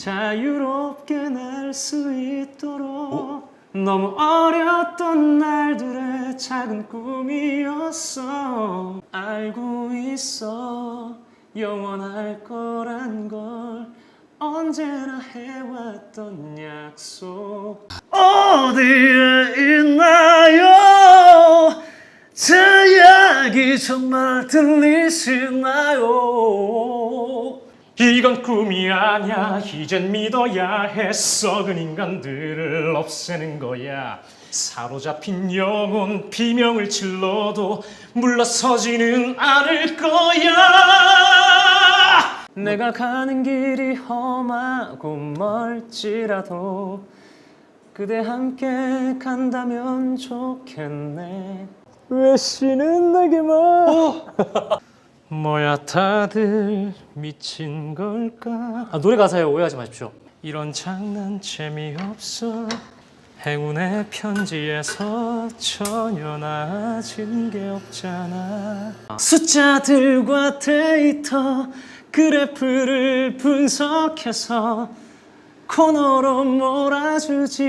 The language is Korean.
자유롭게 날 수 있도록. 너무 어렸던 날들의 작은 꿈이었어. 알고 있어. 영원할 거란 걸 언제나 해왔던 약속. 어디에 있나요? 제 이야기 정말 들리시나요 이건 꿈이 아니야. 이젠 믿어야 해 썩은 인간들을 없애는 거야. 사로잡힌 영혼 비명을 질러도 물러서지는 않을 거야. 내가 가는 길이 험하고 멀지라도 그대 함께 간다면 좋겠네. 외시는 내게만 뭐야 다들 미친 걸까? 아, 노래 가사에 오해하지 마십시오. 이런 장난 재미없어. 행운의 편지에서 전혀 나아진 게 없잖아. 숫자들과 데이터 그래프를 분석해서 코너로 몰아주지